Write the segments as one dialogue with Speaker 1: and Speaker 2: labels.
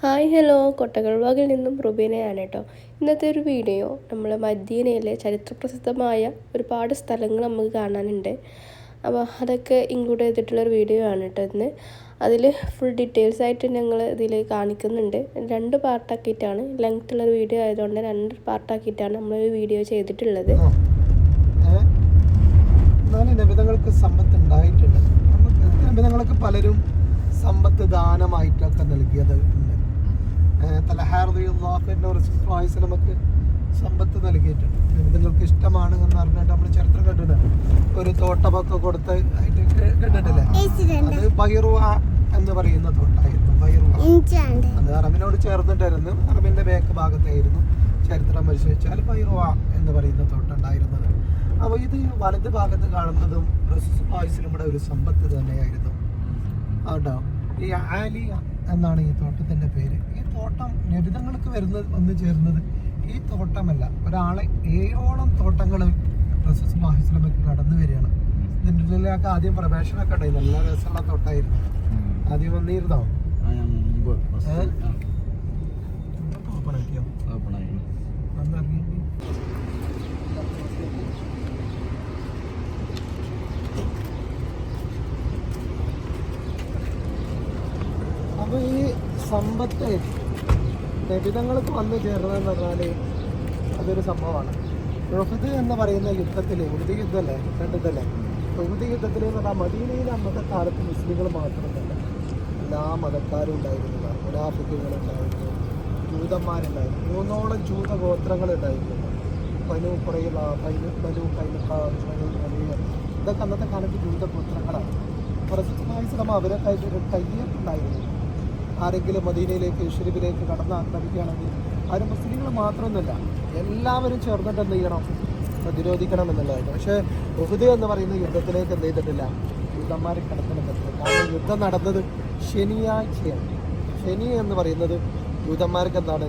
Speaker 1: Hi hello. കൊട്ടകൾ വ്ളോഗിൽ നിന്നും റുബീനയാണ് കേട്ടോ. ഇന്നത്തെ ഒരു വീഡിയോ നമ്മൾ മദീനയിലെ ചരിത്രപ്രസിദ്ധമായ ഒരുപാട് സ്ഥലങ്ങൾ നമുക്ക് കാണാനുണ്ട്. അപ്പോൾ അതൊക്കെ ഇൻക്ലൂഡ് ചെയ്തിട്ടുള്ളൊരു വീഡിയോ ആണ് കേട്ടോ ഇന്ന്. അതിൽ ഫുൾ ഡീറ്റെയിൽസ് ആയിട്ട് ഞങ്ങൾ ഇതിൽ കാണിക്കുന്നുണ്ട്. രണ്ട് പാർട്ടാക്കിയിട്ടാണ് ലെങ്ത് ഉള്ളൊരു വീഡിയോ ആയതുകൊണ്ട് രണ്ട് പാർട്ടാക്കിയിട്ടാണ് നമ്മൾ ഈ വീഡിയോ ചെയ്തിട്ടുള്ളത്.
Speaker 2: സമ്പത്ത് ഉണ്ടായിട്ടുണ്ട്. നമുക്ക് പലരും സമ്പത്ത് ദാനമായിട്ടൊക്കെ നൽകിയത് ഉണ്ട് തലഹാറിന്റെ നമുക്ക് സമ്പത്ത് നൽകിയിട്ടുണ്ട്. നിങ്ങൾക്ക് ഇഷ്ടമാണ് എന്ന് പറഞ്ഞിട്ട് നമ്മൾ ചരിത്രം കണ്ടിട്ടുണ്ട് ഒരു തോട്ടമൊക്കെ കൊടുത്ത് ആയിട്ട് കണ്ടിട്ടില്ലേ? അത് ബൈറുവ എന്ന് പറയുന്ന തോട്ടായിരുന്നു ബൈറുവ. അത് അറബിനോട് ചേർന്നിട്ടായിരുന്നു. അറബിന്റെ ബേക്ക് ഭാഗത്തായിരുന്നു ചരിത്രം പരിശോധിച്ചാൽ ബൈറുവ എന്ന് പറയുന്ന തോട്ടുണ്ടായിരുന്നത്. അപ്പോൾ ഇത് വലത് ഭാഗത്ത് കാണുന്നതും റസൂലുള്ളാഹിയുടെ ഒരു സമ്പത്ത് തന്നെയായിരുന്നു. കേട്ടോ ഈ ആലിയ എന്നാണ് ഈ തോട്ടത്തിന്റെ പേര്. ഈ തോട്ടം നബിതങ്ങൾക്ക് വരുന്നത് വന്നു ചേർന്നത് ഈ തോട്ടമല്ല. ഒരാളെ ഏഴോളം തോട്ടങ്ങൾ റസൂലുള്ളാഹിസ്ലമക്ക് കടന്നു വരികയാണ്. ഇതിന്റെ ഉള്ളിലൊക്കെ ആദ്യം പ്രവേശനമൊക്കെ ഉണ്ടായി നല്ല രസമുള്ള തോട്ടമായിരുന്നു ആദ്യം വന്നിരുന്നോ? ഓപ്പൺ ആക്കിയോ വന്നിറങ്ങി അപ്പൊ ഈ സമ്പത്ത് ലഭിതങ്ങൾക്ക് വന്നു ചേർന്നതെന്ന് പറഞ്ഞാൽ അതൊരു സംഭവമാണ്. റുഹദ് എന്ന് പറയുന്ന യുദ്ധത്തിൽ ഉറുദി യുദ്ധമല്ലേ കണ്ടിട്ടല്ലേ ഉറുദി യുദ്ധത്തിൽ എന്ന് പറഞ്ഞാൽ മദീനയിൽ അന്നത്തെ കാലത്ത് മുസ്ലിങ്ങൾ മാത്രമല്ല എല്ലാ മതക്കാരും ഉണ്ടായിരുന്നതാണ് മുനാഫിക്കുകളുണ്ടായിരുന്നു ജൂതന്മാരുണ്ടായിരുന്നു മൂന്നോളം ജൂത ഗോത്രങ്ങളുണ്ടായിരുന്നു ബനു കുറയുള്ള പനു ബനു വലിയ ഇതൊക്കെ അന്നത്തെ കാലത്ത് ജൂത ഗോത്രങ്ങളാണ്. പ്രസിദ്ധമായ സ്ഥലം അവരെ കയ്യിൽ ആരെങ്കിലും മദീനയിലേക്ക് ഷെരീഫിലേക്ക് കടന്ന് ആക്രമിക്കുകയാണെങ്കിൽ ആരും മുസ്ലിങ്ങൾ മാത്രമൊന്നുമല്ല എല്ലാവരും ചേർന്നിട്ട് എന്ത് ചെയ്യണം? പ്രതിരോധിക്കണം എന്നുള്ളതായിരുന്നു. പക്ഷേ ബഹുദ എന്ന് പറയുന്ന യുദ്ധത്തിലേക്ക് എന്ത് ചെയ്തിട്ടില്ല? യുദ്ധന്മാരെ കടത്തണം പറ്റില്ല കാരണം യുദ്ധം നടന്നത് ശനിയാഴ്ചയാണ്. ശനി എന്ന് പറയുന്നത് യൂതന്മാർക്ക് എന്താണ്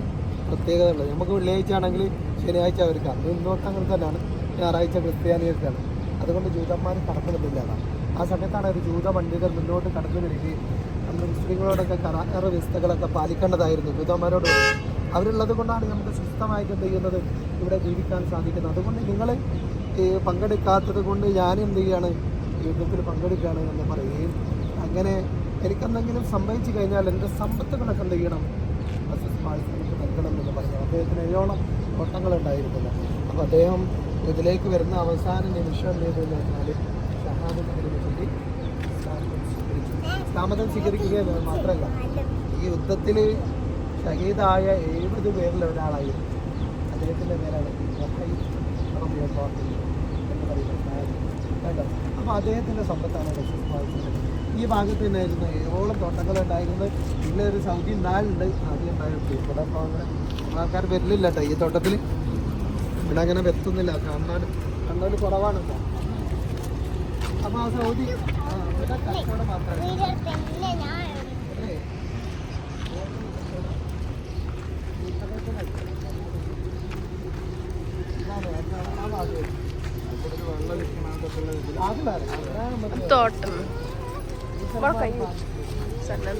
Speaker 2: പ്രത്യേകത ഉള്ളത്? നമുക്ക് വെള്ളിയാഴ്ച ആണെങ്കിൽ ശനിയാഴ്ച അവർക്ക്. അത് ഇന്നോട്ട് അങ്ങനെ തന്നെയാണ്. ഞായറാഴ്ച ക്രിസ്ത്യാനികൾക്കാണ്. അതുകൊണ്ട് ജൂതന്മാർ എന്നാണ്. ആ സമയത്താണ് ഒരു ജൂത പണ്ഡിതർ മുന്നോട്ട് കടന്നു വരികയും മുസ്ലിങ്ങളോടൊക്കെ കരാർ വ്യവസ്ഥകളൊക്കെ പാലിക്കേണ്ടതായിരുന്നു. വിധവന്മാരോട് അവരുള്ളത് കൊണ്ടാണ് നമുക്ക് സ്വസ്ഥമായിട്ട് എന്ത് ചെയ്യുന്നത് ഇവിടെ ജീവിക്കാൻ സാധിക്കുന്നത്. അതുകൊണ്ട് നിങ്ങൾ പങ്കെടുക്കാത്തത് കൊണ്ട് ഞാൻ എന്ത് ചെയ്യാണ് യുദ്ധത്തിൽ പങ്കെടുക്കുകയാണ് എന്ന് പറയുകയും അങ്ങനെ എനിക്കെന്തെങ്കിലും സംഭവിച്ചു കഴിഞ്ഞാൽ എന്റെ സമ്പത്തുകളൊക്കെ എന്ത് ചെയ്യണം? നമുക്ക് നൽകണം എന്ന് പറഞ്ഞു അദ്ദേഹത്തിന് ഏഴോളം ഓട്ടങ്ങളുണ്ടായിരുന്നില്ല അപ്പോൾ അദ്ദേഹം ഇതിലേക്ക് വരുന്ന അവസാന നിമിഷം എന്ത് ചെയ്തു എന്ന് പറഞ്ഞാൽ ഷഹാദത്തിന് വേണ്ടി ഇസ്ലാമതം സ്വീകരിച്ചു. ഇസ്ലാമതം സ്വീകരിക്കുക മാത്രമല്ല ഈ യുദ്ധത്തിൽ ഷഹീദായ എഴുപത് പേരിൽ ഒരാളായിരുന്നു. അദ്ദേഹത്തിന്റെ പേരാണ് എന്ന് അപ്പോൾ അദ്ദേഹത്തിന്റെ വായിച്ചത് ഈ ഭാഗത്ത് തന്നെയായിരുന്നു ഏഴോളം തോട്ടങ്ങളുണ്ടായിരുന്നു പിന്നെ ഒരു സൗദി നാലുണ്ട് ആദ്യം ഉണ്ടായിരുന്നു ഇവിടെ അങ്ങനെ ആൾക്കാർ വരലില്ല കേട്ടോ ഈ തോട്ടത്തിൽ ഇവിടെ അങ്ങനെ വെത്തുന്നില്ല കാണാൻ കണ്ണൂർ കുറവാണ് അപ്പോൾ ആ സൗദി
Speaker 1: തോട്ടം. കഴിഞ്ഞു സ്ഥലം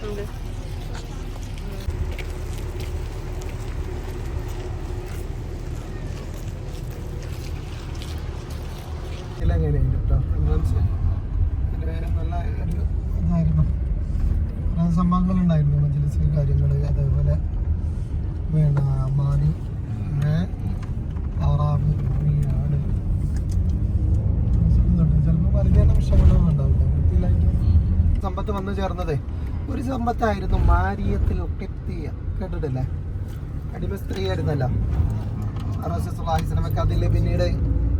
Speaker 1: ഉണ്ട്
Speaker 2: ഇതിലെങ്ങനെയുണ്ട് കേട്ടോ എൻട്രൻസ് ഇതിൽ നല്ല ഒരു ഇതായിരുന്നു കുറേ സംഭവങ്ങളുണ്ടായിരുന്നു മജ്ലിസ് കാര്യങ്ങൾ അതേപോലെ വേണ മാനി പിന്നെ താറാവ് മീനാട് ചിലപ്പോൾ പരിചയ നിമിഷങ്ങളൊന്നും ഉണ്ടാവില്ല വൃത്തിയിലായിട്ട് സമ്പത്ത് വന്നു ചേർന്നതേ. ഒരു സമ്പത്തായിരുന്നു മാരിയത്തിൽ ഒക്കെത്തിയ കേട്ടിട്ടില്ലേ? അടിമ സ്ത്രീ ആയിരുന്നല്ലോ അതിൽ പിന്നീട്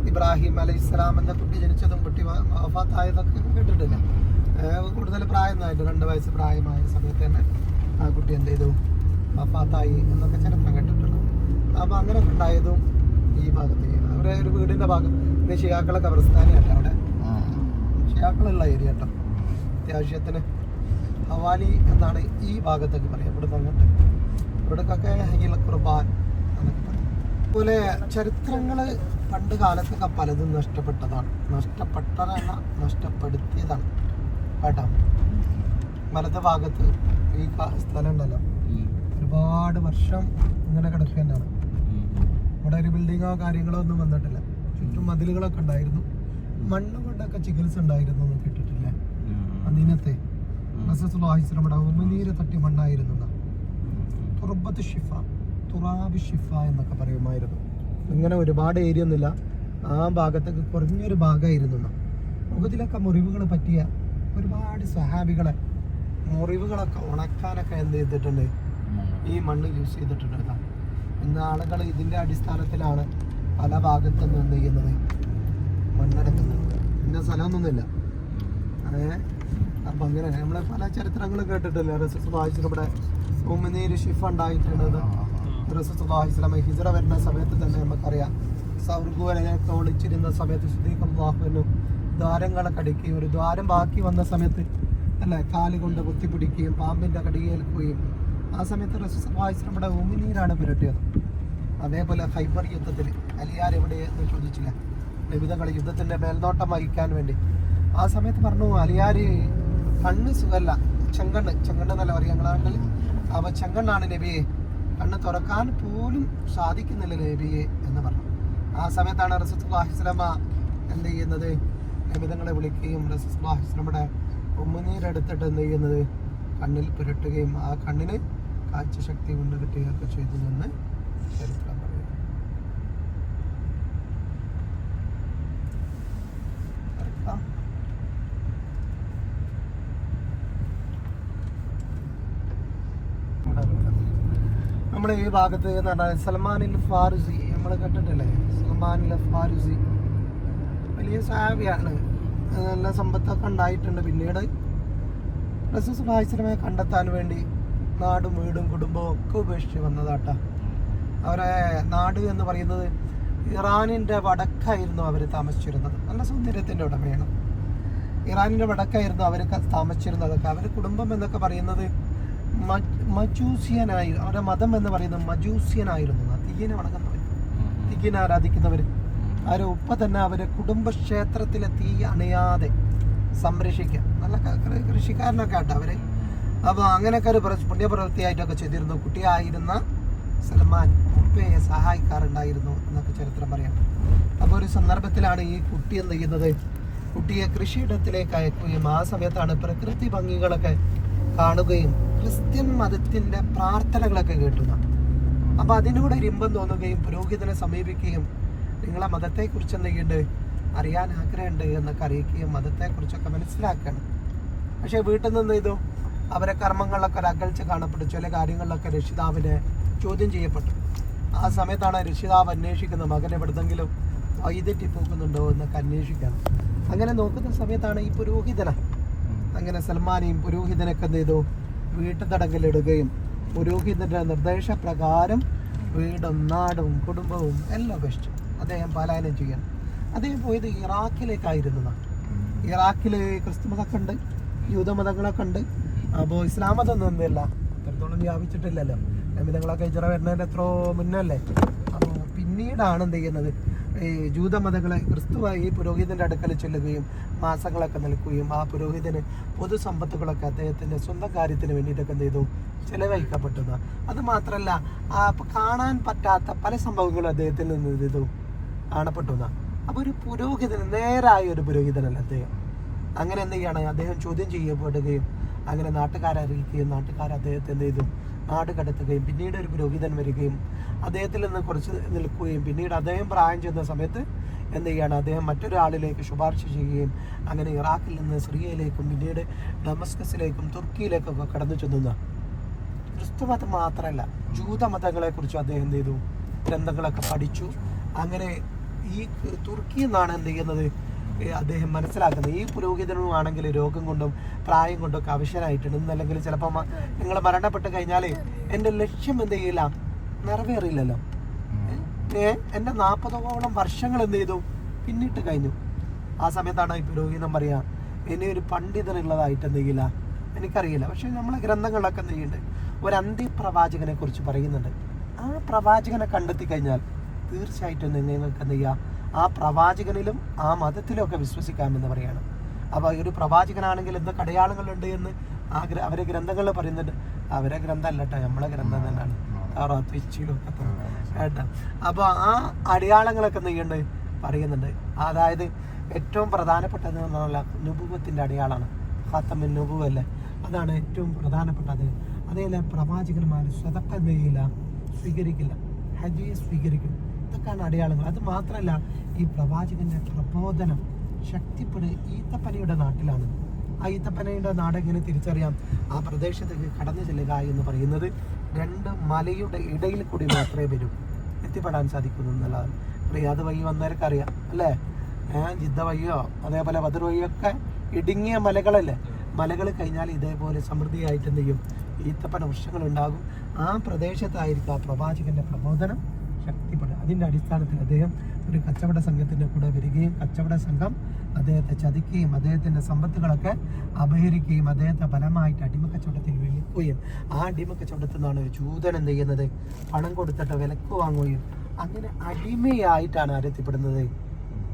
Speaker 2: ഇബ്രാഹിം അലൈഹി ഇസ്ലാം എന്ന കുട്ടി ജനിച്ചതും കുട്ടി വഫാത്തായതൊക്കെ കേട്ടിട്ടില്ല. കൂടുതൽ പ്രായമായിട്ട് രണ്ട് വയസ്സ് പ്രായമായ സമയത്ത് തന്നെ ആ കുട്ടി എന്ത് ചെയ്തു? വഫാത്തായി എന്നൊക്കെ ചരിത്രം കേട്ടിട്ടുണ്ട്. അപ്പം അങ്ങനെ ഉണ്ടായതും ഈ ഭാഗത്ത്. അവരെ ഒരു വീടിന്റെ ഭാഗം. ഷിയാക്കളെ കബർസ്ഥാനിയല്ല അവിടെ? ഷിയാക്കളുള്ള ഏരിയ കേട്ടോ. അത്യാവശ്യത്തിന് ഹവാലി എന്നാണ് ഈ ഭാഗത്തേക്ക് പറയുക ഇവിടുന്ന് അങ്ങോട്ട് ഇവിടേക്കൊക്കെ ഹയ്യൽ കുർബാൻ എന്നൊക്കെ പറയും. അതുപോലെ ചരിത്രങ്ങൾ പണ്ട് കാലത്തൊക്കെ പലതും നഷ്ടപ്പെട്ടതാണ്. നഷ്ടപ്പെട്ടതല്ല നഷ്ടപ്പെടുത്തിയതാണ് കേട്ടോ വലത് ഭാഗത്ത് ഈ സ്ഥലം ഉണ്ടല്ലോ ഒരുപാട് വർഷം ഇങ്ങനെ കിടക്കുക തന്നെയാണ് ഇവിടെ ഒരു ബിൽഡിങ്ങോ കാര്യങ്ങളോ ഒന്നും വന്നിട്ടില്ല. ചുറ്റും മതിലുകളൊക്കെ ഉണ്ടായിരുന്നു. മണ്ണ് കൊണ്ടൊക്കെ ചികിത്സ ഉണ്ടായിരുന്നു എന്ന് കേട്ടിട്ടില്ലേ? അന്നീനത്തെ. ഉമിനീര് തട്ടി മണ്ണായിരുന്നു എന്നാ. തുറബത്ത് ഷിഫ തുറാബ് ഷിഫ എന്നൊക്കെ പറയുമായിരുന്നു. ഇങ്ങനെ ഒരുപാട് ഏരിയ ഒന്നുമില്ല. ആ ഭാഗത്തൊക്കെ കുറഞ്ഞൊരു ഭാഗമായിരുന്നു. മുഖത്തിലൊക്കെ മുറിവുകൾ പറ്റിയ ഒരുപാട് സഹാബികളെ മുറിവുകളൊക്കെ ഉണക്കാനൊക്കെ എന്ത് ചെയ്തിട്ടുണ്ട്? ഈ മണ്ണ് യൂസ് ചെയ്തിട്ടുണ്ട് കേട്ടോ. ഇന്ന് ആളുകൾ ഇതിന്റെ അടിസ്ഥാനത്തിലാണ് പല ഭാഗത്തുനിന്ന് എന്ത് ചെയ്യുന്നത്? മണ്ണെടുക്കുന്നത്. ഇന്ന സ്ഥലമൊന്നുമില്ല ഏ? അപ്പൊ അങ്ങനെ നമ്മളെ പല ചരിത്രങ്ങളും കേട്ടിട്ടില്ലേ? റസൂസ് വായിച്ചു ഇവിടെ ഉമ്മനീര് ഷിഫ് ഉണ്ടായിട്ടുള്ളത്. റസൂസ് നമ്മൾ ഹിജറ വരുന്ന സമയത്ത് തന്നെ നമുക്കറിയാം. സൗർഗുവലൊക്കെ ഒളിച്ചിരുന്ന സമയത്ത് സുദീഖുല്ലാഹുവിനും ദ്വാരങ്ങളെ കടിക്കുകയും ഒരു ദ്വാരം ബാക്കി വന്ന സമയത്ത് അല്ലെ കാൽ കൊണ്ട് കുത്തിപ്പിടിക്കുകയും പാമ്പിന്റെ കടിയേൽക്കുകയും. ആ സമയത്ത് റസൂസ് വായിച്ചു നമ്മുടെ ഉമിനീരാണ് പുരട്ടിയത്. അതേപോലെ ഹൈബർ യുദ്ധത്തിൽ അലിയാർ എവിടെയെന്ന് ചോദിച്ചില്ല. വിവിധങ്ങൾ യുദ്ധത്തിന്റെ മേൽനോട്ടം വഹിക്കാൻ വേണ്ടി. ആ സമയത്ത് പറഞ്ഞു അലിയാര് കണ്ണ് സുഖല്ല. ചെങ്കണ്ണ്. ചെങ്കണ്ണ് എന്നല്ല പറയും ഞങ്ങളെ നാട്ടിൽ അവ ചെങ്കണ്ണാണ് നബിയെ. കണ്ണ് തുറക്കാൻ പോലും സാധിക്കുന്നില്ല നബിയെ എന്ന് പറഞ്ഞു. ആ സമയത്താണ് റസൂസ്ലാഹിസ്ലമ എന്ത് ചെയ്യുന്നത്? നബിതങ്ങളെ വിളിക്കുകയും റസൂസ്ലാഹിസ്ലമയുടെ ഉമ്മനീരെടുത്തിട്ട് എന്ത് ചെയ്യുന്നത്? കണ്ണിൽ പുരട്ടുകയും ആ കണ്ണിന് കാഴ്ചശക്തി കൊണ്ട് കിട്ടുകയൊക്കെ ചെയ്തു നിന്ന് ചരിത്രം പറയുന്നു തുറക്കാം. നമ്മുടെ ഈ ഭാഗത്ത് എന്ന് പറഞ്ഞാൽ സൽമാനിൽ ഫാറുസി നമ്മൾ കേട്ടിട്ടില്ലേ? സൽമാനിൽ ഫാറുസി വലിയ സാവിയാണ്. നല്ല സമ്പത്തൊക്കെ ഉണ്ടായിട്ടുണ്ട്. പിന്നീട് റസൂസ് ഭായിശ്രമയെ കണ്ടെത്താൻ വേണ്ടി നാടും വീടും കുടുംബവും ഒക്കെ ഉപേക്ഷിച്ച് വന്നതാട്ടാ. അവരെ നാട് എന്ന് പറയുന്നത് ഇറാനിന്റെ വടക്കായിരുന്നു അവർ താമസിച്ചിരുന്നത്. നല്ല സൗന്ദര്യത്തിന്റെ ഉടമയാണ്. ഇറാനിന്റെ വടക്കായിരുന്നു അവർ താമസിച്ചിരുന്നതൊക്കെ അവർ കുടുംബം എന്നൊക്കെ പറയുന്നത് മജ്- മജൂസിയനായി അവരുടെ മതം എന്ന് പറയുന്നത് മജൂസിയനായിരുന്നു. തീയനെ വണങ്ങുന്നവർ തീയനെ ആരാധിക്കുന്നവർ അവരെ ഉപ്പ തന്നെ അവരെ കുടുംബക്ഷേത്രത്തിലെ തീ അണയാതെ സംരക്ഷിക്കുക. നല്ല കൃഷിക്കാരനൊക്കെ ആട്ടോ അവരെ. അപ്പോൾ അങ്ങനെയൊക്കെ ഒരു പ്ര- പുണ്യപ്രവൃത്തിയായിട്ടൊക്കെ ചെയ്തിരുന്നു. കുട്ടിയായിരുന്ന സൽമാൻ ഉപ്പയെ സഹായിക്കാറുണ്ടായിരുന്നു എന്നൊക്കെ ചരിത്രം പറയാം. അപ്പോൾ ഒരു സന്ദർഭത്തിലാണ് ഈ കുട്ടി എന്ത് ചെയ്യുന്നത്? കുട്ടിയെ കൃഷിയിടത്തിലേക്ക് അയക്കുകയും ആ സമയത്താണ് പ്രകൃതി ഭംഗികളൊക്കെ കാണുകയും ക്രിസ്ത്യൻ മതത്തിന്റെ പ്രാർത്ഥനകളൊക്കെ കേട്ടുന്ന. അപ്പോൾ അതിനോട് ഒരു തോന്നുകയും പുരോഹിതനെ സമീപിക്കുകയും നിങ്ങളെ മതത്തെക്കുറിച്ച് എന്തെങ്കിലും അറിയാൻ ആഗ്രഹമുണ്ട് എന്നൊക്കെ അറിയിക്കുകയും മതത്തെക്കുറിച്ചൊക്കെ മനസ്സിലാക്കണം. പക്ഷേ വീട്ടിൽ നിന്ന് ചെയ്തു അവരെ കർമ്മങ്ങളിലൊക്കെ ഒരു അകൽച്ച കാണപ്പെട്ടു ചില കാര്യങ്ങളിലൊക്കെ രക്ഷിതാവിനെ ചോദ്യം ചെയ്യപ്പെട്ടു. ആ സമയത്താണ് രക്ഷിതാവ് അന്വേഷിക്കുന്നത് മകൻ എവിടെന്നെങ്കിലും വൈദ്യറ്റി പോകുന്നുണ്ടോ എന്നൊക്കെ അന്വേഷിക്കണം. അങ്ങനെ നോക്കുന്ന സമയത്താണ് ഈ പുരോഹിതന. അങ്ങനെ സൽമാനെയും പുരോഹിതനൊക്കെ എന്ത് ചെയ്തു? വീട്ടു തടങ്കലിടുകയും പുരോഹിതന്റെ നിർദ്ദേശപ്രകാരം വീടും നാടും കുടുംബവും എല്ലാം ഉപേക്ഷിച്ചു അദ്ദേഹം പലായനം ചെയ്യണം അദ്ദേഹം പോയത് ഇറാഖിലേക്കായിരുന്നു. ഇറാഖിൽ ക്രിസ്തു മതമൊക്കെ ഉണ്ട് യൂതമതങ്ങളൊക്കെ ഉണ്ട്. അപ്പോൾ ഇസ്ലാം മതം ഒന്നുമില്ല അത്രത്തോളം വ്യാപിച്ചിട്ടില്ലല്ലോ. നബിതങ്ങളൊക്കെ ഇജറ വരുന്നതിന്റെ എത്രയോ മുന്നല്ലേ? അപ്പോൾ പിന്നീടാണ് എന്ത് ചെയ്യുന്നത്? ഈ ജൂതമതങ്ങളെ ക്രിസ്തുവായി പുരോഹിതന്റെ അടുക്കൽ ചെല്ലുകയും മാസങ്ങളൊക്കെ നൽകുകയും ആ പുരോഹിതന് പൊതുസമ്പത്തുകളൊക്കെ അദ്ദേഹത്തിന്റെ സ്വന്തം കാര്യത്തിന് വേണ്ടിയിട്ടൊക്കെ ചെയ്തു? ചെലവഴിക്കപ്പെട്ടത്. അത് മാത്രമല്ല ആ കാണാൻ പറ്റാത്ത പല സംഭവങ്ങളും അദ്ദേഹത്തിൽ നിന്ന് ചെയ്തു? കാണപ്പെട്ടു അപ്പോൾ ഒരു പുരോഹിതൻ നേരായ ഒരു പുരോഹിതനല്ല അദ്ദേഹം. അങ്ങനെ എന്ത് ചെയ്യണം? അദ്ദേഹം ചോദ്യം ചെയ്യപ്പെടുകയും അങ്ങനെ നാട്ടുകാരെ അറിയിക്കുകയും നാട്ടുകാർ അദ്ദേഹത്തെ എന്ത് ചെയ്തു? നാട് കടത്തുകയും പിന്നീട് ഒരു പുരോഹിതൻ വരികയും അദ്ദേഹത്തിൽ നിന്ന് കുറച്ച് നിൽക്കുകയും പിന്നീട് അദ്ദേഹം പ്രായം ചെന്ന സമയത്ത് എന്ത് ചെയ്യാണ് അദ്ദേഹം മറ്റൊരാളിലേക്ക് ശുപാർശ ചെയ്യുകയും അങ്ങനെ ഇറാഖിൽ നിന്ന് സിറിയയിലേക്കും പിന്നീട് ഡമസ്കസിലേക്കും തുർക്കിയിലേക്കൊക്കെ കടന്നു ചെന്നുന്ന ക്രിസ്തുമതം മാത്രമല്ല ജൂതമതങ്ങളെക്കുറിച്ച് അദ്ദേഹം എന്ത് ചെയ്തു? ഗ്രന്ഥങ്ങളൊക്കെ പഠിച്ചു. അങ്ങനെ ഈ തുർക്കി എന്നാണ് എന്ത് ചെയ്യുന്നത്? അദ്ദേഹം മനസ്സിലാക്കുന്നത്. ഈ പുരോഹിതനുമാണെങ്കിൽ രോഗം കൊണ്ടും പ്രായം കൊണ്ടും ഒക്കെ അവശനായിട്ടുണ്ട്. അല്ലെങ്കിൽ ചിലപ്പോൾ നിങ്ങൾ മരണപ്പെട്ട് കഴിഞ്ഞാൽ എന്റെ ലക്ഷ്യം എന്ത് ചെയ്യില്ല നിറവേറിയില്ലല്ലോ എന്റെ നാൽപ്പതോളം വർഷങ്ങൾ എന്ത് ചെയ്തു? പിന്നിട്ട് കഴിഞ്ഞു. ആ സമയത്താണ് ഈ പുരോഹിതൻ പറയുക ഇനി ഒരു പണ്ഡിതനുള്ളതായിട്ട് എന്ത് ചെയ്യില്ല? എനിക്കറിയില്ല. പക്ഷെ നമ്മളെ ഗ്രന്ഥങ്ങളിലൊക്കെ എന്ത് ചെയ്യുന്നുണ്ട്? ഒരു അന്ത്യപ്രവാചകനെ കുറിച്ച് പറയുന്നുണ്ട്. ആ പ്രവാചകനെ കണ്ടെത്തി കഴിഞ്ഞാൽ തീർച്ചയായിട്ടും നിങ്ങൾക്ക് എന്ത് ചെയ്യുക ആ പ്രവാചകനിലും ആ മതത്തിലും ഒക്കെ വിശ്വസിക്കാമെന്ന് പറയാണ്. അപ്പോൾ ഒരു പ്രവാചകനാണെങ്കിൽ എന്തൊക്കെ അടയാളങ്ങളുണ്ട് എന്ന് ആ ഗ്ര അവരെ ഗ്രന്ഥങ്ങളിൽ പറയുന്നുണ്ട്. അവരെ ഗ്രന്ഥമല്ല കേട്ടോ നമ്മളെ ഗ്രന്ഥം തന്നെയാണ്. താറാത്ത് കേട്ടോ? അപ്പോൾ ആ അടയാളങ്ങളൊക്കെ എന്ത് ചെയ്യുന്നുണ്ട്? പറയുന്നുണ്ട്. അതായത് ഏറ്റവും പ്രധാനപ്പെട്ടത് എന്ന് പറഞ്ഞാൽ നുപുവത്തിന്റെ അടയാളമാണ് ഖാത്തമിൻ അല്ലേ? അതാണ് ഏറ്റവും പ്രധാനപ്പെട്ടത്. അതേപോലെ പ്രവാചകന്മാർ സ്വതക്ക എന്ത് ചെയ്യില്ല? സ്വീകരിക്കില്ല. ഹജി സ്വീകരിക്കും. ഇതൊക്കെയാണ് അടയാളങ്ങൾ. അത് മാത്രമല്ല ഈ പ്രവാചകന്റെ പ്രബോധനം ശക്തിപ്പെട് ഈത്തപ്പനയുടെ നാട്ടിലാണ്. ആ ഈത്തപ്പനയുടെ നാട് എങ്ങനെ തിരിച്ചറിയാം? ആ പ്രദേശത്തേക്ക് കടന്നു ചെല്ലുക എന്ന് പറയുന്നത് രണ്ട് മലയുടെ ഇടയിൽ കൂടി മാത്രമേ വരും. എത്തിപ്പെടാൻ സാധിക്കുന്നു എന്നുള്ളതാണ്. റിയാദ് വഴി വന്നവർക്ക് അറിയാം അല്ലേ? ജിദ്ദ വഴിയോ അതേപോലെ ബദർ വഴിയോ ഒക്കെ ഇടുങ്ങിയ മലകളല്ലേ? മലകൾ കഴിഞ്ഞാൽ ഇതേപോലെ സമൃദ്ധിയായിട്ട് എന്ത് ചെയ്യും? ഈത്തപ്പന വൃക്ഷങ്ങൾ ഉണ്ടാകും ആ പ്രദേശത്തായിരിക്കും ആ പ്രവാചകന്റെ പ്രബോധനം. ശക്തിപ്പെടുക അതിന്റെ അടിസ്ഥാനത്തിൽ അദ്ദേഹം ഒരു കച്ചവട സംഘത്തിന്റെ കൂടെ വരികയും കച്ചവട സംഘം അദ്ദേഹത്തെ ചതിക്കുകയും അദ്ദേഹത്തിന്റെ സമ്പത്തുകളൊക്കെ അപഹരിക്കുകയും അദ്ദേഹത്തെ ഫലമായിട്ട് അടിമ കച്ചവടത്തിൽ വിൽക്കുകയും ആ അടിമ കച്ചവടത്തിൽ നിന്നാണ് ഒരു ജൂതൻ എന്ത് ചെയ്യുന്നത്. പണം കൊടുത്തിട്ട് വിലക്ക് വാങ്ങുകയും അങ്ങനെ അടിമയായിട്ടാണ് അരത്തിപ്പെടുന്നത്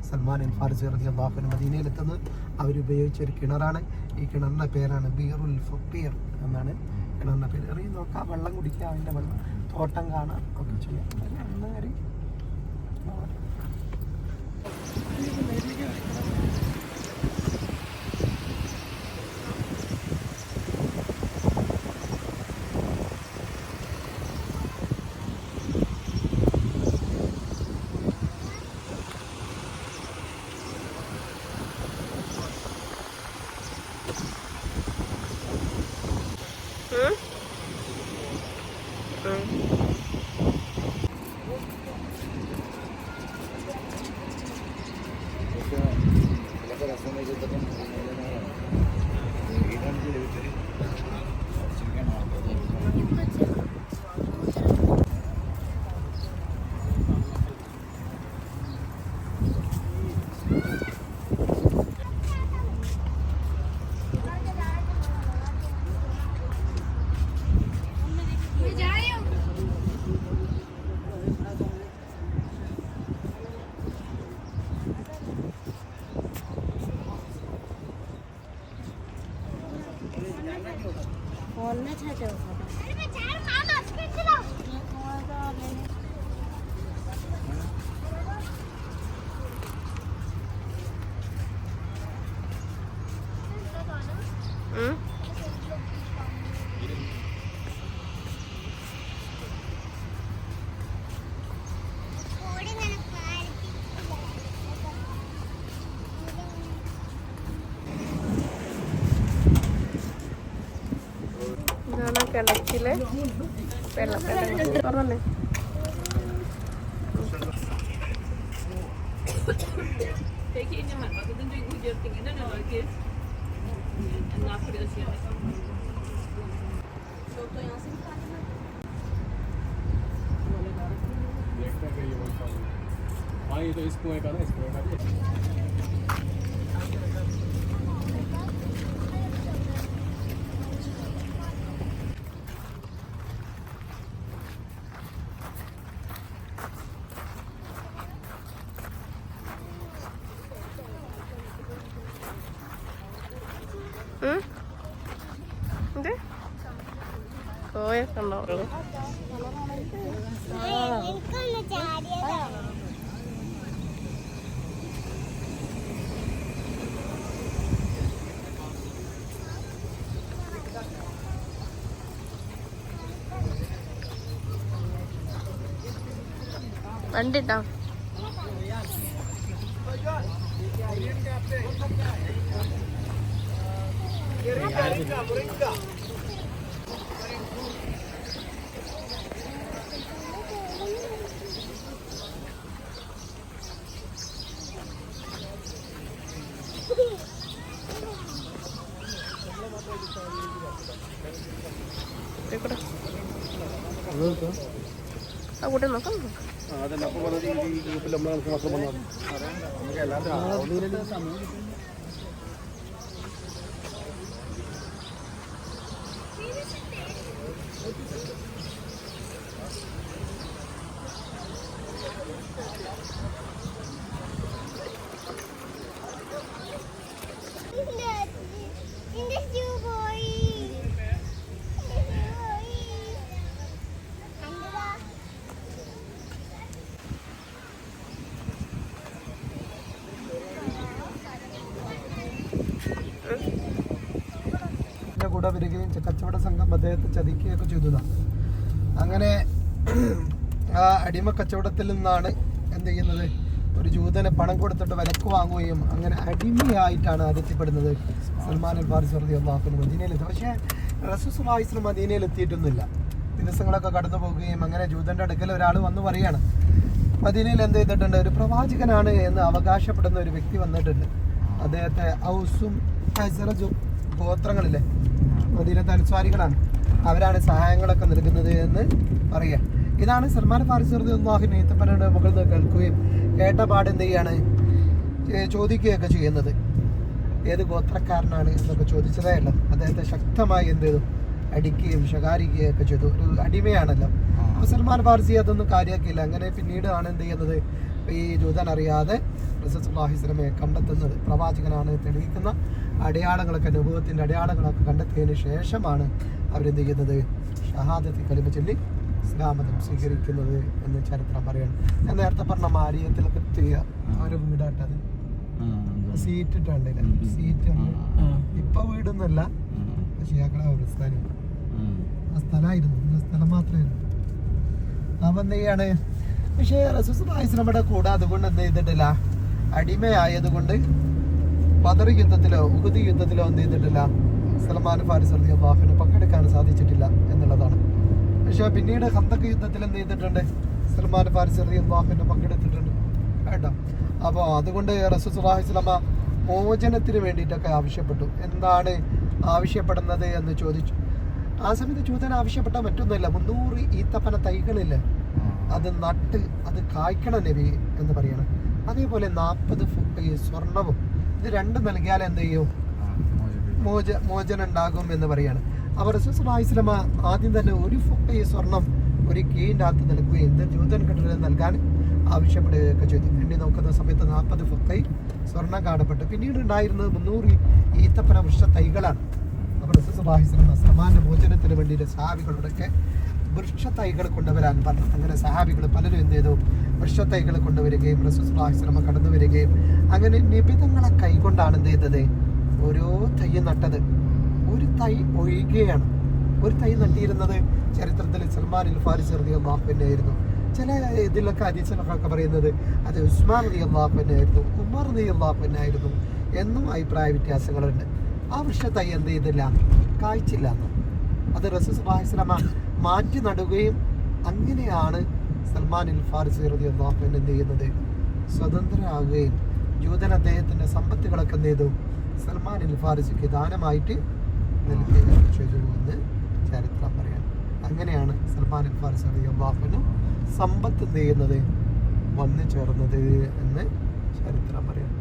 Speaker 2: സൽമാൻ അൽ ഫാർസി റതി അള്ളാഹുന് മദീനയിലെത്തുന്നത് അവരുപയോഗിച്ച ഒരു കിണറാണ്. ഈ കിണറിന്റെ പേരാണ് ബീറുൽ ഫക്കീർ എന്നാണ്. കിണറിന്റെ പേര് എറിയും നോക്കാം. വെള്ളം കുടിക്കുക. അതിന്റെ വെള്ളം തോട്ടം കാണാം ഒക്കെ ചെയ്യാം. Maddie.
Speaker 1: Oh. He's a educación. കിണറ്റിലെ വെള്ളം പറഞ്ഞേ കോയൊക്കെ
Speaker 3: ഉണ്ടാവുള്ളൂ.
Speaker 1: വണ്ടിട്ടോ ഇവിടെ ആ കൂട്ടി നോക്കാം
Speaker 4: അതന്നെ അപ്പോൾ പറഞ്ഞത് ഈ ഗ്രൂപ്പിൽ നമ്മൾ നമുക്ക് മാത്രം വന്നാൽ നമുക്ക് എല്ലാവരും സമയം
Speaker 2: കൂടെ വരികയും കച്ചവട സംഘം അദ്ദേഹത്തെ ചതിക്കുകയൊക്കെ ചെയ്തതാണ്. അങ്ങനെ ആ അടിമ കച്ചവടത്തിൽ നിന്നാണ് എന്ത് ചെയ്യുന്നത്? ഒരു ജൂതനെ പണം കൊടുത്തിട്ട് വിലക്ക് വാങ്ങുകയും അങ്ങനെ അടിമയായിട്ടാണ് അതെത്തിപ്പെടുന്നത് സൽമാൻ അൽ ഫാരിസ് റതി അള്ളാഹുന് മദീനയിലെത്തി. പക്ഷേ റസൂസുലാഹിസ്ലം മദീനയിൽ എത്തിയിട്ടൊന്നുമില്ല ദിവസങ്ങളൊക്കെ കടന്നു പോകുകയും അങ്ങനെ ജൂതന്റെ അടുക്കൽ ഒരാൾ വന്ന് പറയാണ് മദീനയിൽ എന്ത് ചെയ്തിട്ടുണ്ട്? ഒരു പ്രവാചകനാണ് എന്ന് അവകാശപ്പെടുന്ന ഒരു വ്യക്തി വന്നിട്ടുണ്ട്. അദ്ദേഹത്തെ ഔസും ഹസറജും ഗോത്രങ്ങളിലെ മദീനത്തെ അനുസ്വാരികളാണ് അവരാണ് സഹായങ്ങളൊക്കെ നൽകുന്നത് എന്ന് പറയുക ഇതാണ് സൽമാൻ ഫാരിസ് ഒന്നാഹി ഈത്തപ്പനയുടെ മുകളിൽ നിന്ന് കേൾക്കുകയും കേട്ട പാട് എന്ത് ചെയ്യാണ്? ചോദിക്കുകയൊക്കെ ചെയ്യുന്നത്. ഏത് ഗോത്രക്കാരനാണ് എന്നൊക്കെ ചോദിച്ചതേ അല്ല. അദ്ദേഹത്തെ ശക്തമായി എന്ത് ചെയ്തു? അടിക്കുകയും ശകാരിക്കുകയും ഒക്കെ ചെയ്തു. ഒരു അടിമയാണല്ലോ. അപ്പൊ സൽമാൻ ഫാർസി അതൊന്നും കാര്യമാക്കിയില്ല. അങ്ങനെ പിന്നീട് ആണ് എന്ത് ചെയ്യുന്നത്? ഈ ജൂതൻ അറിയാതെ റസൂലുള്ളാഹിസ്ലമയെ കണ്ടെത്തുന്നത്. പ്രവാചകനാണ് തെളിയിക്കുന്ന അടയാളങ്ങളൊക്കെ അനുഭവത്തിന്റെ അടയാളങ്ങളൊക്കെ കണ്ടെത്തിയതിന് ശേഷമാണ് അവരെന്ത് ചെയ്യുന്നത്? ഷഹാദത്തി കലിമ ചൊല്ലി ഇസ്ലാമതം സ്വീകരിക്കുന്നത് എന്ന് ചരിത്രം പറയണം ഞാൻ നേരത്തെ പറഞ്ഞ മാരിയത്തിലൊക്കെ ചെയ്യുക ഒരു വീടാട്ടത് സീറ്റ് ഇട്ടുണ്ടല്ലേ സീറ്റ് ഇപ്പൊ വീടൊന്നുമല്ല. ഷിയാക്കളെ ഒരു സ്ഥലം. ആ സ്ഥലമായിരുന്നു. സ്ഥലം മാത്രമായിരുന്നു അപ്പൊ എന്ത് ചെയ്യാണ്? പക്ഷേ റസൂസ് നമ്മുടെ കൂടെ അതുകൊണ്ട് എന്ത് ചെയ്തിട്ടില്ല? അടിമയായതുകൊണ്ട് ബദർ യുദ്ധത്തിലോ ഉഗതി യുദ്ധത്തിലോ എന്ത് ചെയ്തിട്ടില്ല? സൽമാൻ ഫാരിസ് അലി അള്ളാഹുവിന് പങ്കെടുക്കാൻ സാധിച്ചിട്ടില്ല എന്നുള്ളതാണ്. പക്ഷേ പിന്നീട് ഹന്തക്ക് യുദ്ധത്തിൽ എന്ത് ചെയ്തിട്ടുണ്ട്? സൽമാൻ ഫാരിസ് അലി അള്ളാഹുവിന് പങ്കെടുത്തിട്ടുണ്ട്. കേട്ടോ അപ്പോൾ അതുകൊണ്ട് റസൂസ്ലാഹിസ്ലമ മോചനത്തിന് വേണ്ടിയിട്ടൊക്കെ ആവശ്യപ്പെട്ടു. എന്താണ് ആവശ്യപ്പെടുന്നത് എന്ന് ചോദിച്ചു. ആ സമയത്ത് ചൂതന ആവശ്യപ്പെട്ട മറ്റൊന്നുമില്ല. മുന്നൂറ് ഈത്തപ്പന തൈകളില്ല അത് നട്ട് അത് കായ്ക്കണം നബി എന്ന് പറയണം. അതേപോലെ നാൽപ്പത് സ്വർണവും ഇത് രണ്ടും നൽകിയാൽ എന്ത് ചെയ്യും? മോച മോചനം ഉണ്ടാകും എന്ന് പറയാണ്. അവർ സുസ്ലാഹിസ്ലമ ആദ്യം തന്നെ ഒരു ഈ സ്വർണം ഒരു കീന്റെ അകത്ത് നൽകുകയും ജൂതൻ കെട്ടിടം നൽകാൻ ആവശ്യപ്പെടുകയൊക്കെ ചെയ്തു. എണ്ണി നോക്കുന്ന സമയത്ത് നാൽപ്പത് ഫുക്കൈ സ്വർണം കാണപ്പെട്ടു. പിന്നീട് ഉണ്ടായിരുന്നത് മുന്നൂറ് ഈത്തപ്പന വൃക്ഷ തൈകളാണ് അപ്പോൾ സുസ്ലാഹിസ്ലമ സമാന മോചനത്തിന് വേണ്ടിയിട്ട് സഹാബികളുടെയൊക്കെ വൃക്ഷത്തൈകൾ കൊണ്ടുവരാൻ പറഞ്ഞു അങ്ങനെ സഹാബികൾ പലരും എന്ത് ചെയ്തു? വൃക്ഷ തൈകൾ കൊണ്ടുവരികയും റസൂസ്ലാഹിസ്ലമ കടന്നു വരികയും അങ്ങനെ നിബിധങ്ങളെ കൈകൊണ്ടാണ് എന്ത് ചെയ്തത്? ഓരോ തൈ നട്ടത്. ഒരു തൈ ഒഴുകുകയാണ് ഒരു തൈ നട്ടിയിരുന്നത് ചരിത്രത്തിൽ സൽമാൻ ഇൽ ഫാരിസ് റതി അള്ളാഹുവിന്റെ ആയിരുന്നു. ചില ഇതിലൊക്കെ അതീശനൊക്കെ പറയുന്നത് അത് ഉസ്മാൻ റതി അള്ളാഹുവിന്റെ ആയിരുന്നു ഉമർ റതി ആയിരുന്നു എന്നും അഭിപ്രായ വ്യത്യാസങ്ങളുണ്ട്. ആ വൃക്ഷ തൈ എന്ത് ചെയ്തില്ല? കായ്ച്ചില്ല. അത് റസൂസ് അള്ളാഹിസ്ലമ മാറ്റി നടുകയും അങ്ങനെയാണ് സൽമാൻ ഇൽ ഫാരിസി റതി എന്ത് ചെയ്യുന്നത് സ്വതന്ത്രരാകുകയും ജൂതൻ അദ്ദേഹത്തിന്റെ സമ്പത്തുകളൊക്കെ എന്ത് ചെയ്തു? സൽമാൻ ഇൽ ഫാരിസിക്ക് ദാനമായിട്ട് നൽകുകയും എന്ന് ചരിത്രം പറയാം അങ്ങനെയാണ് സൽമാൻ ഇൽ ഫാരിസ് അലി സമ്പത്ത് എന്ത് ചെയ്യുന്നത്? വന്നു ചേർന്നത് എന്ന് ചരിത്രം പറയാം.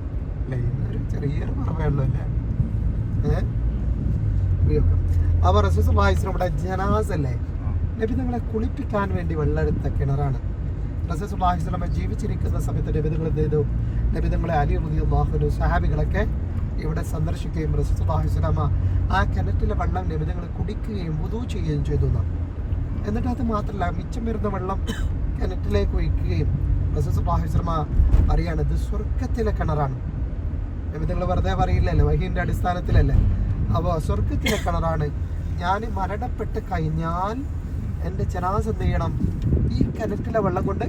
Speaker 2: അല്ലേ? ഇന്നൊരു ചെറിയൊരു കുറവുള്ളൂ അല്ലേ? ഏഹ് അപ്പോൾ റസൂസ് വായിച്ചു നമ്മുടെ ജനാസ് അല്ലേ? നബി നമ്മളെ കുളിപ്പിക്കാൻ വേണ്ടി വെള്ളമെടുത്ത കിണറാണ്. റസൂസ് വാഹിസ്ലമ ജീവിച്ചിരിക്കുന്ന സമയത്ത് നബിതങ്ങൾ എന്ത് ചെയ്തു? നബി നമ്മളെ അലി റുദി അള്ളാഹുനു സഹാബികളൊക്കെ ഇവിടെ സന്ദർശിക്കുകയും റസൂസ് വാഹിസ്ലാമ ആ കിണറ്റിലെ വെള്ളം നബിതങ്ങൾ കുടിക്കുകയും വുതു ചെയ്യുകയും ചെയ്തു എന്നാണ്. എന്നിട്ട് അത് മാത്രമല്ല മിച്ചം വരുന്ന വെള്ളം കിണറ്റിലേക്ക് ഒഴിക്കുകയും റസൂസ് അറിയാണ് ഇത് സ്വർഗത്തിലെ കിണറാണ്. നബിതങ്ങൾ വെറുതെ പറയില്ലല്ലോ വഹീന്റെ അടിസ്ഥാനത്തിലല്ലേ? അപ്പോൾ സ്വർഗത്തിലെ കിണറാണ്. ഞാൻ മരണപ്പെട്ട് കഴിഞ്ഞാൽ എന്റെ ജനാസ് എന്ത് ചെയ്യണം? ഈ കിണറ്റിലെ വെള്ളം കൊണ്ട്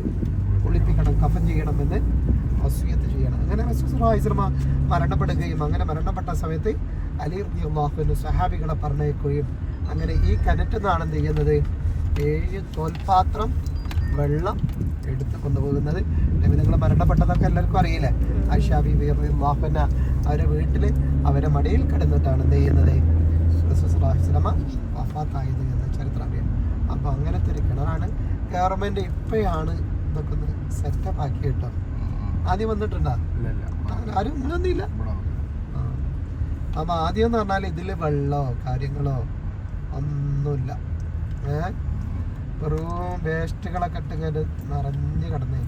Speaker 2: കുളിപ്പിക്കണം കഫൻ ചെയ്യണം എന്ന് വസൂയത്ത് ചെയ്യണം. അങ്ങനെ റസൂസ്ലാഹിസ്ലമ മരണപ്പെടുകയും അങ്ങനെ മരണപ്പെട്ട സമയത്ത് അലി അള്ളാഹുവിന് സഹാബികളെ പറഞ്ഞേക്കുകയും അങ്ങനെ ഈ കിണറ്റിൽ നിന്നാണ് എന്ത് ചെയ്യുന്നത്? ഏഴ് തോൽപാത്രം വെള്ളം എടുത്ത് കൊണ്ടുപോകുന്നത്. നിങ്ങൾ മരണപ്പെട്ടതൊക്കെ എല്ലാവർക്കും അറിയില്ലേ? ആഷാബി മാഹുന അവരെ വീട്ടിൽ അവരെ മടിയിൽ കിടന്നിട്ടാണ് എന്ത് ചെയ്യുന്നത്? റസൂസ്ലാഹിസ്ലമ വഫാത്തായത് എന്ന്. അപ്പോൾ അങ്ങനത്തെ ഒരു കിണറാണ് ഗവൺമെന്റ് ഇപ്പോഴാണ് ഇതൊക്കെ ഒന്ന് സെറ്റപ്പ് ആക്കി കേട്ടോ. ആദ്യം വന്നിട്ടുണ്ടോ? ആരും ഇന്നൊന്നുമില്ല. ആ. ആദ്യം എന്ന് പറഞ്ഞാൽ ഇതിൽ വെള്ളമോ കാര്യങ്ങളോ ഒന്നുമില്ല. ഏ? വെറും വേസ്റ്റുകളൊക്കെ ഇട്ട് കയറി നിറഞ്ഞ് കിടന്നേ.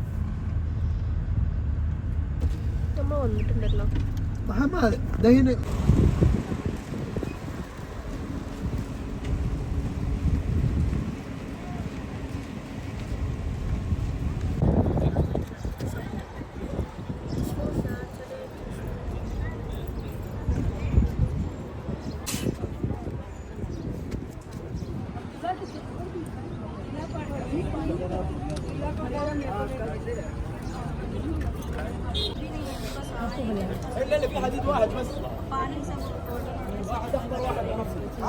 Speaker 1: നമ്മൾ വന്നിട്ടുണ്ടല്ലോ.
Speaker 2: الا اللي في حديد واحد بس واحد اخضر واحد بنفسه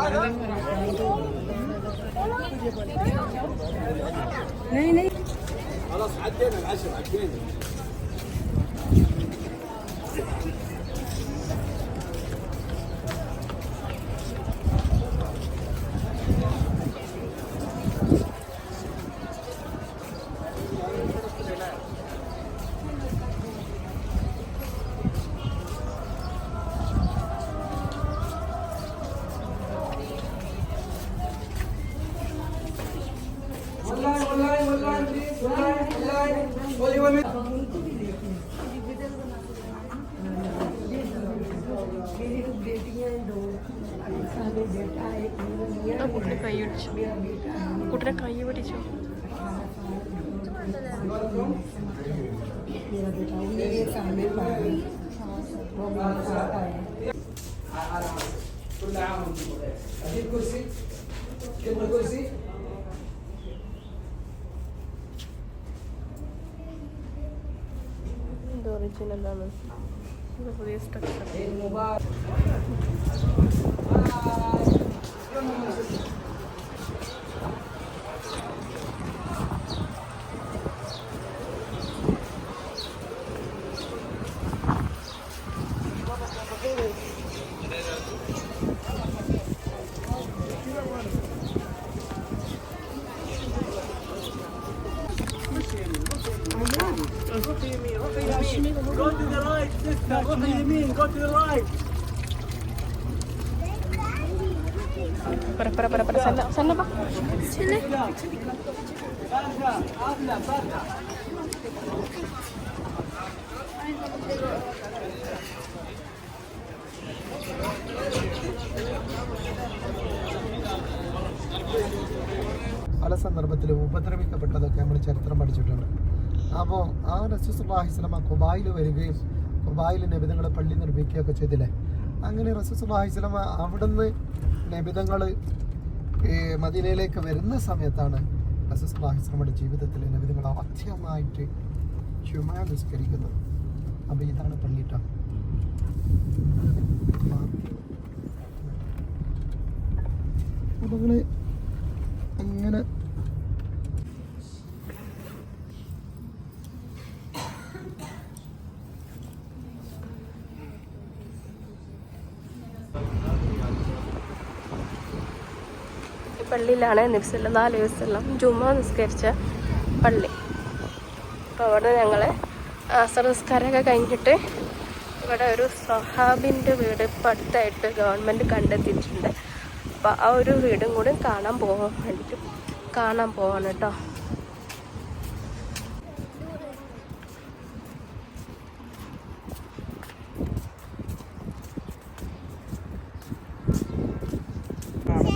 Speaker 4: خلاص عدينا العشر عدينا.
Speaker 1: കുട്ടിനെ കൈ പിടിച്ചു. കുട്ടിനെ കൈ പിടിച്ചു. ഒറിജിനലാണ് ഇത് പുതിയ structure
Speaker 4: Go to the right, sister. Go to the right.
Speaker 1: Para, para, para, para. Sana, sana ba?
Speaker 2: പല സന്ദർഭത്തിലും ഉപദ്രവിക്കപ്പെട്ടതൊക്കെ നമ്മൾ ചരിത്രം പഠിച്ചിട്ടുണ്ട് അപ്പോൾ ആ റസൂസുല്ലാഹിസ്ലമ കുബായിൽ വരികയും കുബായിൽ നബിതങ്ങളെ പള്ളി നിർമ്മിക്കുകയൊക്കെ ചെയ്തില്ലേ അങ്ങനെ റസൂസുല്ലാഹിസ്ലമ അവിടുന്ന് നബിതങ്ങൾ മദീനയിലേക്ക് വരുന്ന സമയത്താണ് റസൂസുല്ലാഹിസ്ലമയുടെ ജീവിതത്തിൽ നബിതങ്ങൾ ആദ്യമായിട്ട് ചുമ നിസ്കരിക്കുന്നത്. അപ്പം ഇതാണ് പള്ളിയിട്ട. അപ്പോൾ അങ്ങനെ അങ്ങനെ
Speaker 1: ഈ പള്ളിയിലാണ്. നബ്സല്ലാ അലൈഹി വസ്ലം ജുമ നിസ്കരിച്ച പള്ളി. അപ്പോൾ അവിടെ ഞങ്ങൾ അസർ നിസ്കാരമൊക്കെ കഴിഞ്ഞിട്ട് ഇവിടെ ഒരു സഹാബിന്റെ വീട് ഇപ്പം അടുത്തായിട്ട് ഗവൺമെന്റ് കണ്ടെത്തിയിട്ടുണ്ട്. അപ്പോൾ ആ ഒരു വീടും കൂടി കാണാൻ പോകാൻ വേണ്ടിയിട്ട് കാണാൻ പോവാണ് കേട്ടോ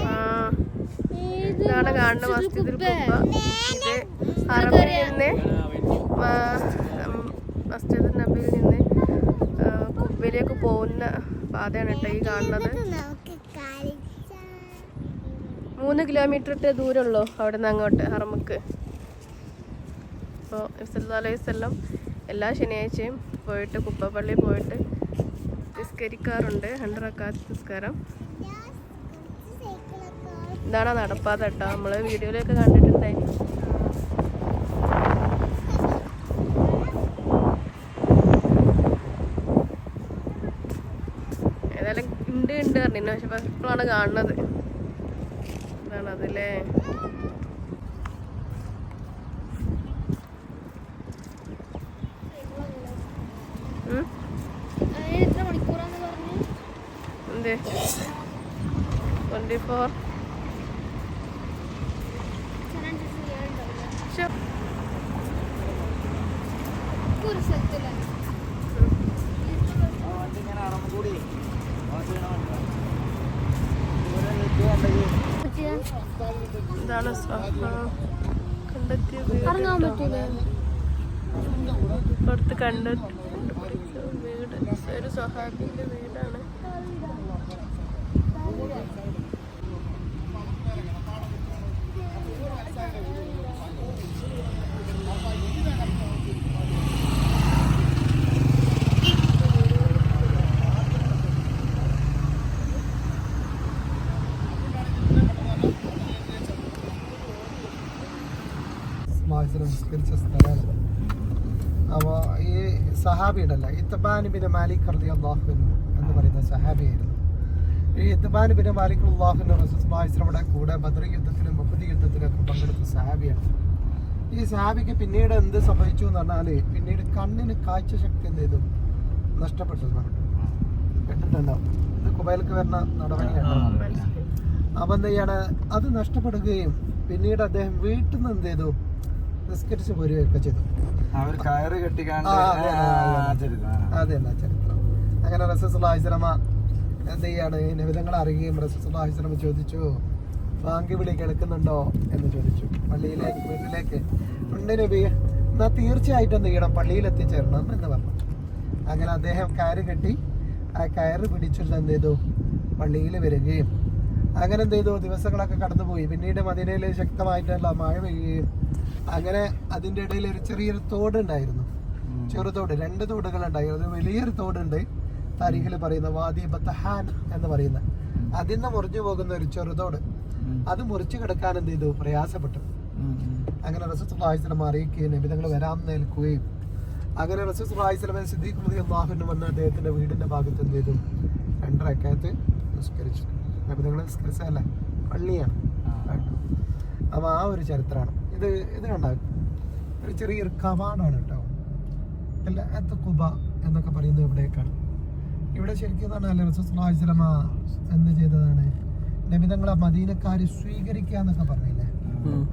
Speaker 1: ആ ഇതാണ് കാണുന്ന മസ്ജിദുൽ കുബ്ബ ഇത് ഹറമിൽ നിന്ന് മസ്ജിദ് നബിയിൽ നിന്ന് ആ, കുബ്ബയിലേക്ക് പോകുന്ന പാതയാണ് കേട്ടോ ഈ കാണുന്നത്. മൂന്ന് കിലോമീറ്റർ ദൂരമുള്ളൂ അവിടെ നിന്ന് അങ്ങോട്ട് ഹറമുക്ക്. അപ്പോൾ ഇഫ്സല്ലാ അലൈഹി വസല്ലം എല്ലാ ശനിയാഴ്ചയും പോയിട്ട് കുപ്പപ്പള്ളി പോയിട്ട് നിസ്കരിക്കാറുണ്ട്. ഹണ്ടറക്കാത്ത നിസ്കാരം. ഇതാണ് ആ നടപ്പാത കേട്ടോ. നമ്മൾ വീഡിയോയിലൊക്കെ കണ്ടിട്ടുണ്ടായി ഉണ്ട് ഉണ്ട് പറഞ്ഞു പക്ഷെ ഇപ്പോഴാണ് കാണുന്നത്. ഇതാണ് അതല്ലേ എന്ത്? ട്വന്റി ഫോർ
Speaker 3: ഒരു സ്ഥലത്തില്ല
Speaker 1: ഇതാണ് സഹ കണ്ടെത്തിയ വീട് പുറത്ത് കണ്ടെത്തി വീട്. ഒരു സ്വഹാബിന്റെ വീടാണ് വീട്
Speaker 2: നിസ്കരിച്ച സ്ഥലമാണ് അപ്പോൾ ഈ അല്ല ഇത്തബാൻ ബിൻ മാലിക് റതി അള്ളാഹു എന്ന് പറയുന്ന സഹാബിയായിരുന്നു. ഈ ഇത്തബാൻ ബിൻ മാലിക് അള്ളാഹുവിന്റെ റസൂസ്ലാഹിസ്ലമിയുടെ കൂടെ ബദർ യുദ്ധത്തിലും മുപ്പതി യുദ്ധത്തിലൊക്കെ പങ്കെടുത്ത സഹാബിയാണ്. ഈ സഹാബിക്ക് പിന്നീട് എന്ത് സംഭവിച്ചു എന്ന് പറഞ്ഞാൽ പിന്നീട് കണ്ണിന് കാഴ്ച ശക്തി എന്ത് ചെയ്തു? നഷ്ടപ്പെട്ടു. കേട്ടിട്ടുണ്ടാവും ഇത് കുബൈലക്ക് വരുന്ന നടപടിയാണ്. അപ്പൊ എന്ത് ചെയ്യാണ്? അത് നഷ്ടപ്പെടുകയും പിന്നീട് അദ്ദേഹം വീട്ടിൽ നിന്ന് എന്ത് ചെയ്തു? നിസ്കരിച്ച് പോരുകയൊക്കെ ചെയ്തു.
Speaker 4: അവർ കയറ് കെട്ടിക്കാണ്ട്
Speaker 2: അതെ.
Speaker 4: ചരിത്രം.
Speaker 2: അങ്ങനെ റസൂസ്ലാഹിസ്ലമ എന്ത് ചെയ്യാണ്? ഈ നിമിതങ്ങൾ അറിയുകയും റസൂസ്ലാഹിസ്ലമ ചോദിച്ചു ബാങ്കി വിളി കേൾക്കുന്നുണ്ടോ? എന്ന് ചോദിച്ചു. പള്ളിയിലേക്ക് വീട്ടിലേക്ക്. ഉണ്ട് നബി. എന്നാ തീർച്ചയായിട്ടും എന്ത് ചെയ്യണം? പള്ളിയിൽ എത്തിച്ചേരണം എന്ന് പറഞ്ഞു. അങ്ങനെ അദ്ദേഹം കയറ് കെട്ടി ആ കയറ് പിടിച്ചിട്ട് എന്ത് ചെയ്തു? പള്ളിയിൽ വരികയും. അങ്ങനെ എന്ത് ചെയ്തു? ദിവസങ്ങളൊക്കെ കടന്നുപോയി. പിന്നീട് മദീനയിൽ ശക്തമായിട്ടുള്ള മഴ പെയ്യുകയും അങ്ങനെ അതിന്റെ ഇടയിൽ ഒരു ചെറിയൊരു തോടുണ്ടായിരുന്നു ചെറുതോട് രണ്ട് തോടുകൾ ഉണ്ടായിരുന്നു. വലിയൊരു തോടുണ്ട്. താരിഖിൽ പറയുന്ന വാദി ബത്തഹാൻ എന്ന് പറയുന്ന. അതിൽ നിന്ന് മുറിഞ്ഞു പോകുന്ന ഒരു ചെറുതോട് അത് മുറിച്ചു കിടക്കാൻ എന്ത് ചെയ്തു? പ്രയാസപ്പെട്ടു. അങ്ങനെ റസൂസ്ലാഹിസ്ലം അറിയിക്കുകയും നബിതങ്ങൾ വരാൻ നിൽക്കുകയും അങ്ങനെ റസൂസ്ലാഹിസ്ലമെ സിദ്ദീഖ് മതി അള്ളാഹുവിന് വന്ന അദ്ദേഹത്തിന്റെ വീടിന്റെ ഭാഗത്ത് എന്ത് ചെയ്തു? രണ്ടരക്കകത്ത് നിസ്കരിച്ചു. നബിതങ്ങൾ നിസ്കരിച്ചതല്ല? പള്ളിയാണ്. അപ്പൊ ആ ഒരു ചരിത്രമാണ്. ഇത് ഇത് കണ്ട ഒരു ചെറിയൊരു കവാടാണ് കേട്ടോ. അല്ല അത് കുബ എന്നൊക്കെ പറയുന്നത് ഇവിടേക്കാണ്. ഇവിടെ ശരിക്കും പറഞ്ഞാൽ റസൂസ്ലാഹിസ്ലമ എന്ത് ചെയ്തതാണ്? നബിതങ്ങളെ മദീനക്കാര് സ്വീകരിക്കുക എന്നൊക്കെ പറഞ്ഞില്ലേ?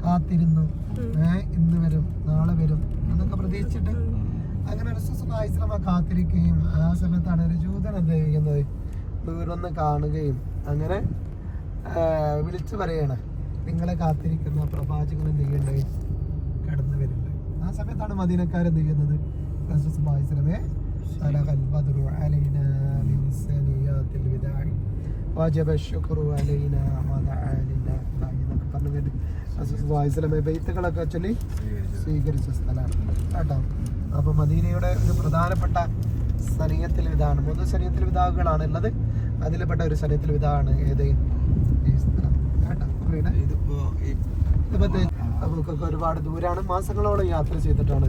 Speaker 2: കാത്തിരുന്നു. ഇന്ന് വരും നാളെ വരും എന്നൊക്കെ പ്രതീക്ഷിച്ചിട്ട് അങ്ങനെ റസൂസ്ലാഹിസ്ലമ കാത്തിരിക്കുകയും ആ സമയത്താണ് ഒരു ജൂതൻ എന്ത് ചെയ്യുന്നത്? ദൂരൊന്ന് കാണുകയും അങ്ങനെ വിളിച്ചു പറയാണ്. നിങ്ങളെ കാത്തിരിക്കുന്ന പ്രവാചകൻ എന്ത് ചെയ്യണ്ടേ കടന്നു വരണ്ടേ ആ സമയത്താണ് മദീനക്കാരെന്ത് ചെയ്യുന്നത്? റസൂസ്ലമേ ബെയ്ത്തുകളൊക്കെ ചൊല്ലി സ്വീകരിച്ച സ്ഥലമാണ്. കേട്ടോ? അപ്പൊ മദീനയുടെ ഒരു പ്രധാനപ്പെട്ട സനീയത്തിൽ വിധാണ് മൂന്ന് സനീയത്തിൽ വിധാകളാണ് ഉള്ളത്. അതിൽപ്പെട്ട ഒരു സനീയത്തിൽ വിധാണ് ഏത്? ഇവിടെ
Speaker 4: ഇതിപ്പോ
Speaker 2: ഒരുപാട് ദൂരാണ് മാസങ്ങളോളം യാത്ര ചെയ്തിട്ടാണ്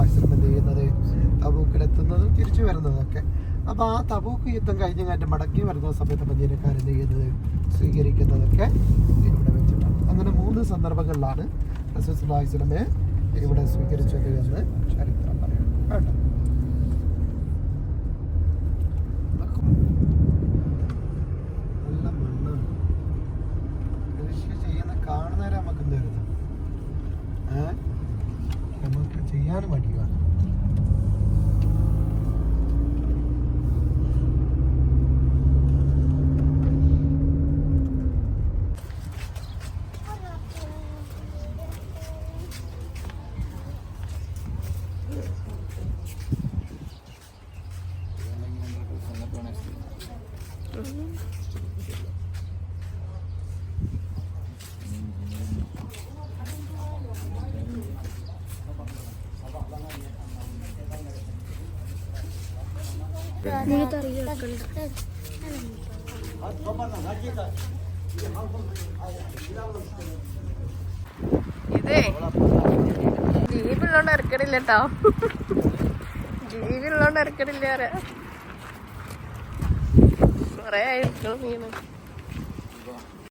Speaker 2: ആശ്രമം എന്ത് ചെയ്യുന്നത് തബൂക്കിലെത്തുന്നതും തിരിച്ചു വരുന്നതൊക്കെ. അപ്പോൾ ആ തബൂക്ക് യുദ്ധം കഴിഞ്ഞ് കാറ്റ് മടക്കി വരുന്ന സമയത്ത് മദീനക്കാർ എന്ത് ചെയ്യുന്നത്? സ്വീകരിക്കുന്നതൊക്കെ ഇവിടെ വെച്ചിട്ടാണ്. അങ്ങനെ മൂന്ന് സന്ദർഭങ്ങളിലാണ് റസൂലുള്ളാഹിസ്ലമെ ഇവിടെ സ്വീകരിച്ചത് എന്ന് ചരിത്രം പറയുന്നു കേട്ടോ നല്ല മണ്ണാണ് കൃഷി ചെയ്യുന്ന കാണുന്നവരെ നമുക്ക് എന്ത് വരുന്നു ഏ നമുക്ക് ചെയ്യാൻ
Speaker 1: ഇറക്കണില്ല കേട്ടോ ജീവുള്ളോണ്ട് ഇറക്കണില്ല പറയാ. കൊറേ ആയിരിക്കും മീന്.